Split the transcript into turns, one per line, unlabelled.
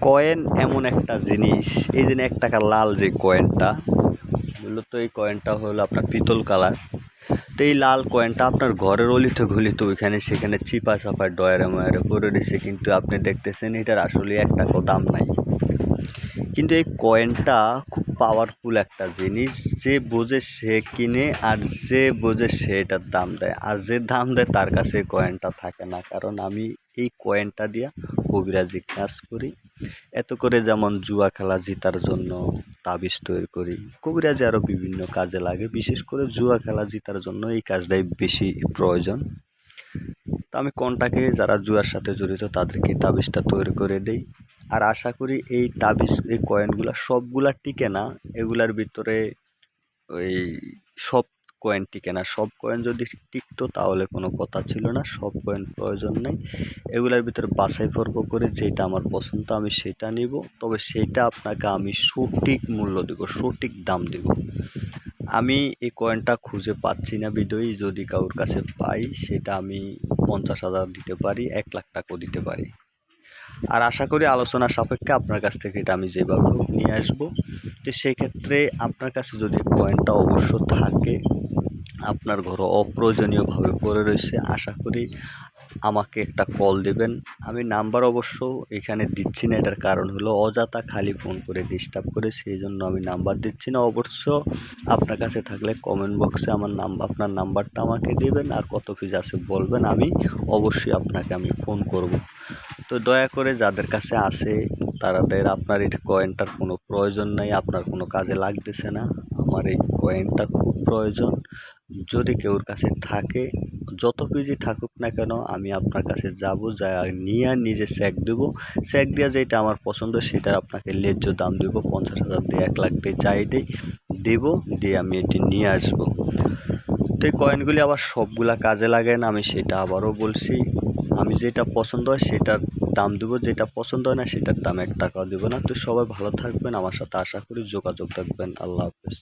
Coin এমন একটা জিনিস। এই যে এক টাকা লাল যে কয়েনটা মূলত এই কয়েনটা হলো আপনার পিতল কালার। তো এই লাল কয়েনটা আপনার ঘরের অলিতে গলিতে, ওইখানে সেখানে চিপা চাপায় ডয়ারে ময়ারে পড়ে রয়েছে কিন্তু আপনি দেখতেছেন এটার আসলে এক টাকাও দাম নাই। কিন্তু এই কয়েনটা খুব পাওয়ারফুল একটা জিনিস। যে বোঝে সে কিনে আর যে বোঝে সে এটার দাম দেয়। আর যে দাম দেয় তার কাছে কয়েনটা থাকে না। কারণ আমি এই কয়েনটা দিয়া কবিরাজি কাজ করি। এত করে যেমন জুয়া খেলা জেতার জন্য তাবিজ তৈরি করি, কবিরাজি আরও বিভিন্ন কাজে লাগে, বিশেষ করে জুয়া খেলা জেতার জন্য এই কাজটাই বেশি প্রয়োজন। তো আমি কন্টাকে, যারা জুয়ার সাথে জড়িত তাদেরকে তাবিজটা তৈরি করে দেই। আর আশা করি এই তাবিজ, এই কয়েনগুলা সবগুলা টিকে না, এগুলার ভিতরে ওই সব কয়েন টিকে না। সব কয়েন যদি টিকতো তাহলে কোনো কথা ছিল না। সব কয়েন প্রয়োজন নেই। এগুলার ভিতরে বাছাই পর্ব করে যেটা আমার পছন্দ আমি সেটা নিব। তবে সেটা আপনাকে আমি সঠিক মূল্য দেব, সঠিক দাম দেব। আমি এই কয়েনটা খুঁজে পাচ্ছি না বিদয়ী যদি কারোর কাছে পাই, সেটা আমি পঞ্চাশ হাজার দিতে পারি, এক লাখ টাকাও দিতে পারি। আর আশা করি আলোচনা সাপেক্ষে আপনার কাছ থেকে এটা আমি যেভাবে নিয়ে আসব। তো সেক্ষেত্রে আপনার কাছে যদি কয়েনটা অবশ্য থাকে আপনার ঘরে অপ্রয়োজনীয়ভাবে পড়ে রয়েছে। আশা করি আমাকে একটা কল দেবেন। আমি নাম্বার অবশ্য এখানে দিচ্ছি না, এটার কারণ হলো অযথা খালি ফোন করে ডিস্টার্ব করে, সেই জন্য আমি নাম্বার দিচ্ছি না। অবশ্য আপনার কাছে থাকলে কমেন্ট বক্সে আমার নাম, আপনার নাম্বারটা আমাকে দেবেন আর কত পিস আছে বলবেন, আমি অবশ্যই আপনাকে আমি ফোন করব। তো দয়া করে যাদের কাছে আছে তাদের আপনার এই কয়েনটার কোনো প্রয়োজন নাই, আপনার কোনো কাজে লাগতেছে না। আমার এই কয়েনটা খুব প্রয়োজন। যদি কেউর কাছে থাকে, যত পিজি থাকুক না কেন, আমি আপনার কাছে যাব, যা নিয়ে নিজে চেক দেবো। চেক দিয়ে যেটা আমার পছন্দ সেটা আপনাকে ন্যায্য দাম দেবো। পঞ্চাশ হাজার দিয়ে এক লাখ দিয়ে যাই দেই, দেবো, দিয়ে আমি এটি নিয়ে আসব। তো এই কয়েনগুলি আবার সবগুলা কাজে লাগে না, আমি সেটা আবারও বলছি। আমি যেটা পছন্দ হয়, সেটার দাম দেবো, যেটা পছন্দ হয় না সেটার দাম এক টাকাও দেবো না। তো সবাই ভালো থাকবেন, আমার সাথে আশা করি যোগাযোগ রাখবেন। আল্লাহ হাফেজ।